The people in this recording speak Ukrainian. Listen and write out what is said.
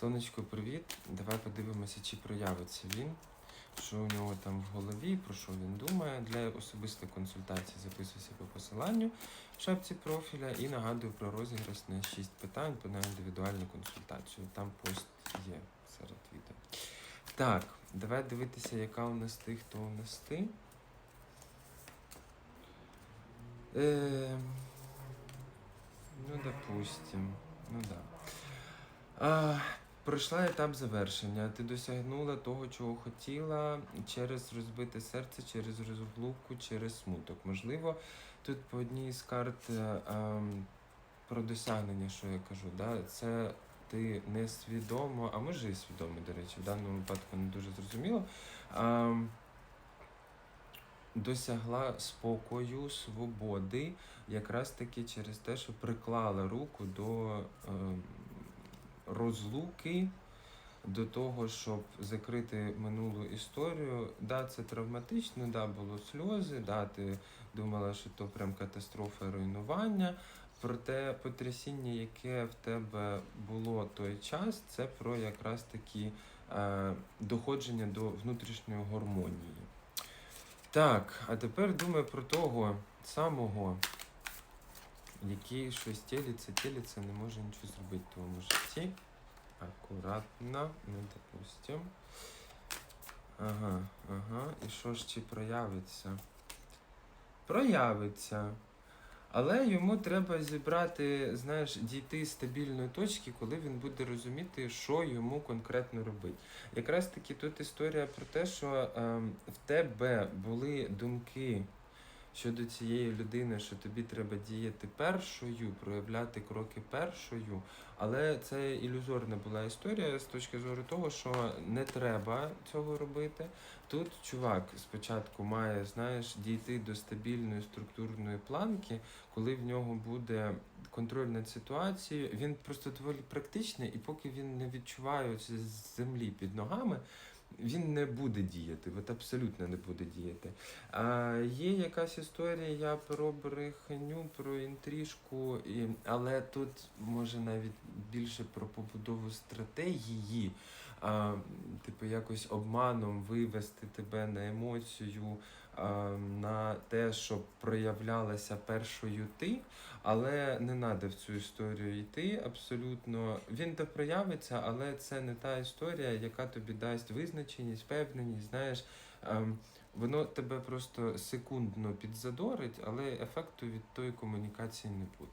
Сонечко, привіт. Давай подивимося, чи проявиться він, що у нього там в голові, про що він думає. Для особистої консультації записуйся по посиланню в шапці профіля і нагадую про розіграш на 6 питань на індивідуальну консультацію. Там пост є серед відео. Так, давай дивитися, яка у нас ти, хто у нас ти. Е, ну, допустим. Ну да. А, пройшла етап завершення. Ти досягнула того, чого хотіла через розбите серце, через розлуку, через смуток. Можливо, тут по одній з карт е, ем, про досягнення, що я кажу, да? це ти несвідомо, а може і свідомо, до речі, в даному випадку не дуже зрозуміло. ем, Досягла спокою, свободи, якраз таки через те, що приклала руку до ем, розлуки, до того, щоб закрити минулу історію. Да, це травматично, да, було сльози, да, ти думала, що то прям катастрофа руйнування. Проте потрясіння, яке в тебе було той час, це про якраз таки е, доходження до внутрішньої гармонії. Так, а тепер думаю про того самого, який щось тілиться, тілиться, не може нічого зробити в твоєму житті. Акуратно, ну, допустим. Ага, ага. І що ж чи проявиться? Проявиться. Але йому треба зібрати, знаєш, дійти з стабільної точки, коли він буде розуміти, що йому конкретно робити. Якраз таки тут історія про те, що ем, в тебе були думки щодо цієї людини, що тобі треба діяти першою, проявляти кроки першою. Але це ілюзорна була історія з точки зору того, що не треба цього робити. Тут чувак спочатку має, знаєш, дійти до стабільної структурної планки, коли в нього буде контроль над ситуацією. Він просто доволі практичний, і поки він не відчуває оці землі під ногами. Він не буде діяти, от абсолютно не буде діяти. А, є якась історія про брехню, про інтрижку, і, але тут може навіть більше про побудову стратегії, а, типу якось обманом вивести тебе на емоцію, на те, щоб проявлялася першою ти, але не треба в цю історію йти абсолютно. Він то проявиться, але це не та історія, яка тобі дасть визначеність, впевненість, знаєш. ем, Воно тебе просто секундно підзадорить, але ефекту від тої комунікації не буде.